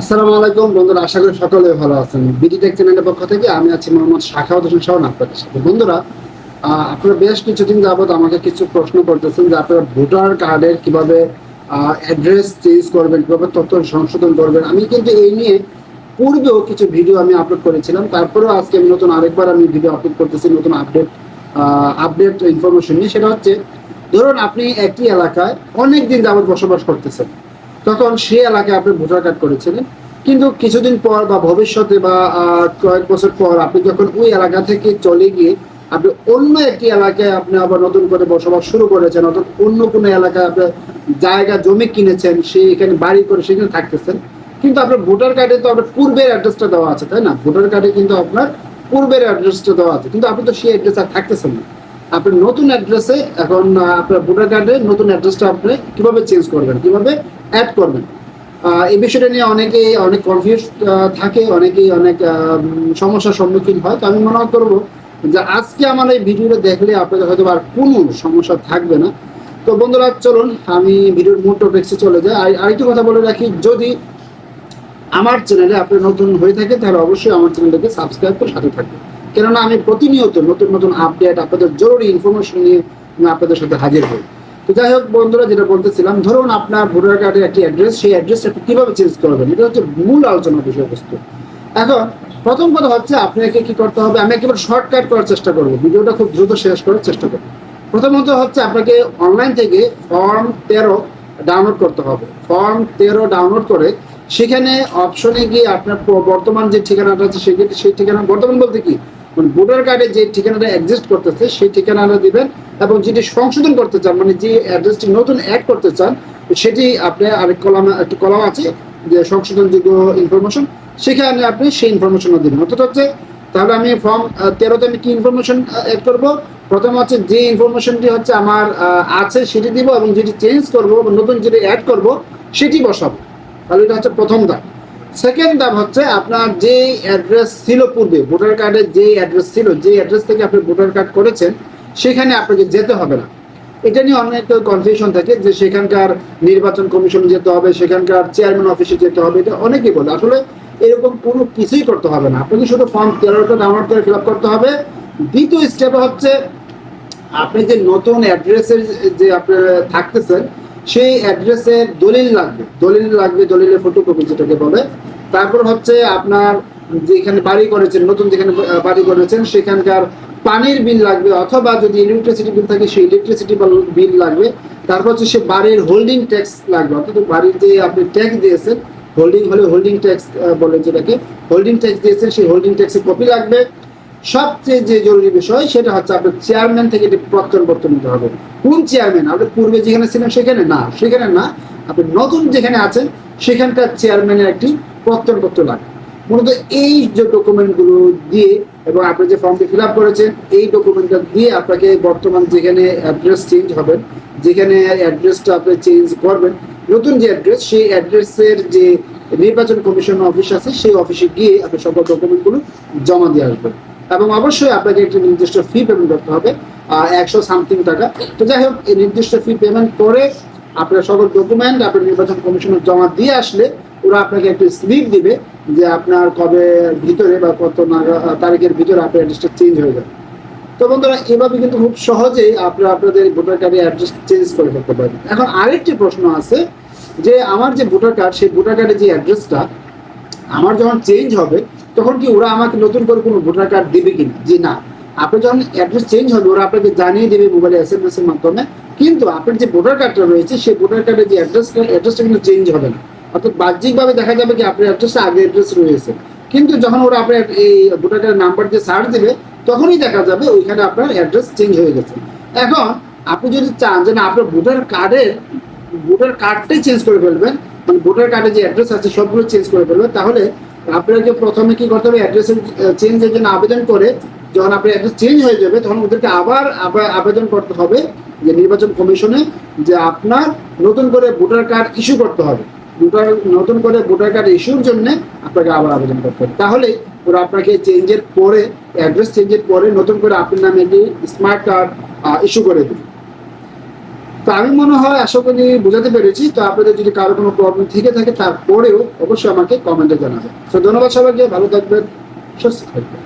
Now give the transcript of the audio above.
আসসালামু আলাইকুম। বন্ধুরা, আশা করি সকলে ভালো আছেন। চ্যানেলের পক্ষ থেকে আমি আছি মোহাম্মদ হোসেন আপনাদের সাথে। বন্ধুরা আপনারা বেশ কিছুদিন যাবত আমাকে কিছু প্রশ্ন করতেছেন যে আপনারা ভোটার কার্ডের কীভাবে অ্যাড্রেস চেঞ্জ করবেন তথ্য সংশোধন করবেন। আমি কিন্তু এই নিয়ে পূর্বেও কিছু ভিডিও আমি আপলোড করেছিলাম। তারপরেও আজকে আমি নতুন আরেকবার আমি ভিডিও আপলোড করতেছি, নতুন আপডেট আপডেট ইনফরমেশন নিয়ে। সেটা হচ্ছে, ধরুন আপনি একই এলাকায় অনেক দিন যাবত বসবাস করতেছেন। তখন সেই এলাকায় আপনি ভোটার কার্ড করেছিলেন। কিন্তু কিছুদিন পর বা ভবিষ্যতে বা কয়েক বছর পর আপনি যখন ওই এলাকা থেকে চলে গিয়ে আপনি অন্য একটি এলাকায় আপনি আবার নতুন করে বসবাস শুরু করেছেন অর্থাৎ অন্য কোনো এলাকায় আপনি জায়গা, জমি কিনেছেন সেই এখানে বাড়ি করে সেখানে থাকতেছেন। কিন্তু আপনার ভোটার কার্ডে তো আপনার পূর্বের অ্যাড্রেসটা দেওয়া আছে, তাই না? ভোটার কার্ডে কিন্তু আপনার পূর্বের অ্যাড্রেসটা দেওয়া আছে। কিন্তু আপনি তো সেই অ্যাড্রেস আর থাকতেছেন না। আপনি নতুন অ্যাড্রেসে এখন আপনার ভোটার কার্ডে নতুন অ্যাড্রেসটা আপনি কীভাবে চেঞ্জ করবেন, কীভাবে অ্যাড করবেন? এই বিষয়টা নিয়ে অনেকেই অনেক কনফিউজ থাকে, অনেকেই অনেক সমস্যার সম্মুখীন হয়। তো আমি মনে করব যে আজকে আমার এই ভিডিওটা দেখলে আপনাদের হয়তো আর কোনো সমস্যা থাকবে না। তো বন্ধুরা, চলুন, আমি ভিডিওর মূল টপিক্সে চলে যাই। আর আরেকটি কথা বলে রাখি, যদি আমার চ্যানেলে আপনি নতুন হয়ে থাকেন, তাহলে অবশ্যই আমার চ্যানেলটাকে সাবস্ক্রাইব করে সাথে থাকবেন। কেননা আমি প্রতিনিয়ত নতুন নতুন আপডেট আপনাদের জরুরি ইনফরমেশন নিয়ে আমি আপনাদের সাথে হাজির হই। তো যাই হোক বন্ধুরা, যেটা বলতেছিলাম, ধরুন আপনার ভোটার কার্ডের একটি অ্যাড্রেস সেই অ্যাড্রেসটা আপনি কীভাবে চেঞ্জ করবেন? এটা হচ্ছে মূল আলোচনার বিষয়বস্তু। এখন প্রথম কথা হচ্ছে, আপনাকে কি করতে হবে? আমি একেবারে শর্টকাট করার চেষ্টা করব। ভিডিওটা খুব দ্রুত শেষ করার চেষ্টা করব। প্রথমত হচ্ছে, আপনাকে অনলাইন থেকে ফর্ম তেরো ডাউনলোড করতে হবে। ফর্ম তেরো ডাউনলোড করে সেখানে অপশনে গিয়ে আপনার বর্তমান যে ঠিকানাটা আছে, সেই সেই ঠিকানা বর্তমান বলতে কি? মানে ভোটার কার্ডে যে ঠিকানাটা এক্সিস্ট করতেছে, সেই ঠিকানাটা দিবেন এবং যেটি সংশোধন করতে চান মানে যে অ্যাড্রেসটি নতুন অ্যাড করতে চান, সেটি আপনি আরেক কলাম, একটি কলাম আছে, যে সংশোধনযোগ্য ইনফরমেশন সেখানে আপনি সেই ইনফরমেশনও দিবেন। অর্থাৎ হচ্ছে, তাহলে আমি ফর্ম তেরোতে আমি কি ইনফরমেশন অ্যাড করব? প্রথম হচ্ছে যে ইনফরমেশনটি হচ্ছে আমার আছে সেটি দিব এবং যেটি চেঞ্জ করব নতুন যেটি অ্যাড করব, সেটি বসাবো। তাহলে এটা হচ্ছে প্রথম ধাপ। সেকেন্ড ধাপ হচ্ছে আপনার যে অ্যাড্রেস ছিল পূর্বে ভোটার কার্ডে যে অ্যাড্রেস ছিল যে অ্যাড্রেস থেকে আপনি ভোটার কার্ড করেছেন, সেখানে আপনাকে যেতে হবে না। এটা নিয়ে অনেক কনফিউশন থাকে যে সেখানকার নির্বাচন কমিশনে যেতে হবে, সেখানকার চেয়ারম্যান অফিসে যেতে হবে, এটা অনেকেই বলে। আসলে এরকম কোনো কিছুই করতে হবে না। আপনাকে শুধু ফর্ম তেরোটা ডাউনলোড করে ফিল আপ করতে হবে। দ্বিতীয় স্টেপ হচ্ছে, আপনি যে নতুন অ্যাড্রেসের যে আপনি থাকতেছেন সেই অ্যাড্রেসের দলিল লাগবে। দলিল লাগবে, দলিলের ফটোকপি যেটাকে বলে। তারপর হচ্ছে আপনার যেখানে বাড়ি করেছেন, নতুন যেখানে বাড়ি করেছেন, সেখানকার পানির বিল লাগবে অথবা যদি ইলেকট্রিসিটি বিল থাকে, সেই ইলেকট্রিসিটি বিল লাগবে। তারপর হচ্ছে সে বাড়ির হোল্ডিং ট্যাক্স লাগবে। অর্থাৎ বাড়ির যে আপনি ট্যাক্স দিয়েছেন হোল্ডিং হলে হোল্ডিং ট্যাক্স বলে যেটাকে হোল্ডিং ট্যাক্স দিয়েছেন, সেই হোল্ডিং ট্যাক্সের কপি লাগবে। সবচেয়ে যে জরুরি বিষয়, সেটা হচ্ছে আপনার চেয়ারম্যান থেকে এটি প্রত্যয়নপত্র নিতে হবে। কোন চেয়ারম্যান আপনি পূর্বে যেখানে ছিলেন, সেখানে না। সেখানে না, আপনি নতুন যেখানে আছেন, সেখানকার চেয়ারম্যানের একটি প্রত্যয়নপত্র লাগবে মূলত এই যে ডকুমেন্টগুলো দিয়ে এবং আপনি যে ফর্মটি ফিল আপ করেছেন, এই ডকুমেন্টটা দিয়ে আপনাকে বর্তমান যেখানে অ্যাড্রেস চেঞ্জ হবেন যেখানে অ্যাড্রেসটা আপনি চেঞ্জ করবেন, নতুন যে অ্যাড্রেস সেই অ্যাড্রেসের যে নির্বাচন কমিশন অফিস আছে, সেই অফিসে গিয়ে আপনি সকল ডকুমেন্টগুলো জমা দিয়ে আসবেন। এবং অবশ্যই আপনাকে একটি নির্দিষ্ট ফি পেমেন্ট করতে হবে একশো সামথিং টাকা। তো যাই হোক, এই নির্দিষ্ট ফি পেমেন্ট করে আপনার সকল ডকুমেন্ট আপনার নির্বাচন কমিশনে জমা দিয়ে আসলে ওরা আপনাকে একটি স্লিপ দিবে যে আপনার কবে ভিতরে বা কত তারিখের ভিতরে আপনার অ্যাড্রেসটা চেঞ্জ হয়ে যাবে। তো বন্ধুরা, এভাবে কিন্তু খুব সহজেই আপনারা আপনাদের ভোটার কার্ডের অ্যাড্রেস চেঞ্জ করে ফেলতে পারবেন। এখন আরেকটি প্রশ্ন আছে যে আমার যে ভোটার কার্ড সেই ভোটার কার্ডের যে অ্যাড্রেসটা আমার যখন চেঞ্জ হবে, তখন কি ওরা আমাকে নতুন করে কোনো ভোটার কার্ড দেবে কিনা? যে না, আপনার যখন অ্যাড্রেস চেঞ্জ হবে, ওরা আপনাকে জানিয়ে দেবে মোবাইলে এস এম এস এর মাধ্যমে, কিন্তু আপনার যে ভোটার কার্ডটা রয়েছে, সেই ভোটার কার্ডের যে অ্যাড্রেসটা অ্যাড্রেসটা কিন্তু চেঞ্জ হবে না। অর্থাৎ বাহ্যিকভাবে দেখা যাবে কি আপনার অ্যাড্রেসটা আগে অ্যাড্রেস রয়েছে। কিন্তু যখন ওরা আপনার এই ভোটার নাম্বার দিয়ে সার্চ দেবে, তখনই দেখা যাবে ওইখানে আপনার অ্যাড্রেস চেঞ্জ হয়ে গেছে। এখন আপনি যদি চান যে না, আপনার ভোটার কার্ডের ভোটার কার্ডটাই চেঞ্জ করে ফেলবেন মানে ভোটার কার্ডে যে অ্যাড্রেস আছে সবগুলো চেঞ্জ করে ফেলবেন, তাহলে আপনাকে প্রথমে কি করতে হবে অ্যাড্রেসের চেঞ্জের জন্য আবেদন করে যখন আপনার অ্যাড্রেস চেঞ্জ হয়ে যাবে, তখন ওদেরকে আবার আবেদন করতে হবে যে নির্বাচন কমিশনে যে আপনার নতুন করে ভোটার কার্ড ইস্যু করতে হবে। ভোটার নতুন করে ভোটার কার্ড ইস্যুর জন্য আপনাকে আবার আবেদন করতে হবে। তাহলে ওরা আপনাকে চেঞ্জের পরে অ্যাড্রেস চেঞ্জের পরে নতুন করে আপনার নামে একটি স্মার্ট কার্ড ইস্যু করে দেবে। তো আমি মনে হয় আশা করি বোঝাতে পেরেছি। তো আপনাদের যদি কারও কোনো প্রবলেম থেকে থাকে তারপরেও অবশ্যই আমাকে কমেন্টে জানাবেন। তো ধন্যবাদ সবাইকে, ভালো থাকবেন, সুস্থ থাকবেন।